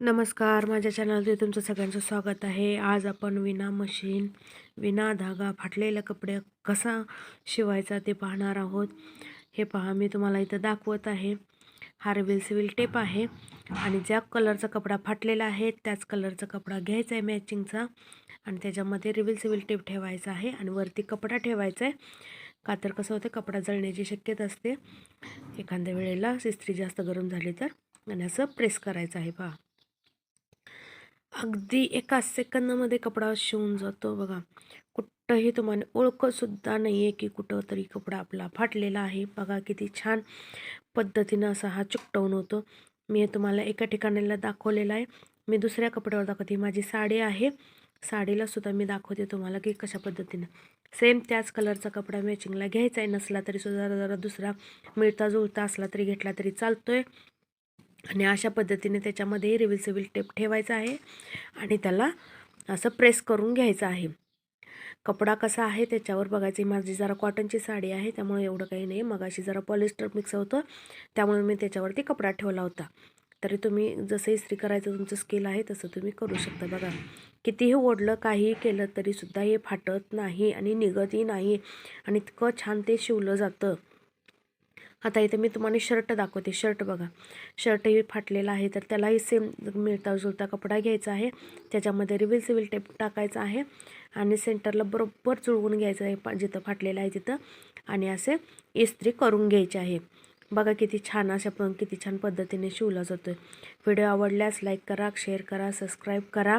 नमस्कार माझ्या चॅनलमध्ये तुमचं सगळ्यांचं स्वागत आहे. आज आपण विना मशीन विना धागा फाटलेले कपडे कसा शिवायचा ते पाहणार आहोत. हे पहा मी तुम्हाला इथं दाखवत आहे. हा सिविल टेप आहे आणि ज्या कलरचा कपडा फाटलेला आहे त्याच कलरचा कपडा घ्यायचा आहे मॅचिंगचा आणि त्याच्यामध्ये रिव्हिल सिविल टेप ठेवायचा आहे आणि वरती कपडा ठेवायचा आहे. का तर कसं होतं कपडा जळण्याची शक्यता असते. एखाद्या वेळेला इस्त्री जास्त गरम झाली तर आणि असं प्रेस करायचं आहे पहा. अगदी एका सेकंदामध्ये कपडा शिवून जातो बघा. कुठंही तुम्हाला ओळखसुद्धा नाही आहे की कुठं तरी कपडा आपला फाटलेला आहे. बघा किती छान पद्धतीनं असा हा चिकटवून होतो. मी हे तुम्हाला एका ठिकाणीला दाखवलेला आहे. मी दुसऱ्या कपड्यावर दाखवते. माझी साडी आहे. साडीला सुद्धा मी दाखवते तुम्हाला की कशा पद्धतीनं. सेम त्याच कलरचा कपडा मॅचिंगला घ्यायचा आहे. नसला तरी सुद्धा जरा दुसरा मिळता जुळता असला तरी घेतला तरी चालतो आहे आणि अशा पद्धतीने त्याच्यामध्ये रिव्हिल टेप ठेवायचा आहे आणि त्याला असं प्रेस करून घ्यायचं आहे. कपडा कसा आहे त्याच्यावर बघायची. माझी जरा कॉटनची साडी आहे त्यामुळे एवढं काही नाही. मग अशी जरा पॉलिस्टर मिक्स होतं त्यामुळे मी त्याच्यावरती कपडा ठेवला होता. तरी तुम्ही जसं इस्त्री करायचं तुमचं स्किल आहे तसं तुम्ही करू शकता. बघा कितीही ओढलं काहीही केलं तरीसुद्धा हे फाटत नाही आणि निघतही नाही. आणि इतकं छान ते शिवलं जातं. आता इथे मी तुम्हाला शर्ट दाखवते. शर्ट बघा. शर्टही फाटलेला आहे तर त्यालाही सेम मिळता जुळता कपडा घ्यायचा आहे. त्याच्यामध्ये रिव्हिल सिव्हिल टेप टाकायचा आहे आणि सेंटरला बरोबर जुळवून घ्यायचं आहे जिथं फाटलेलं आहे तिथं. आणि असे इस्त्री करून घ्यायचे आहे. बघा किती छान अशा पण किती छान पद्धतीने शिवला जातो आहे व्हिडिओ आवडल्यास लाईक करा शेअर करा सबस्क्राईब करा.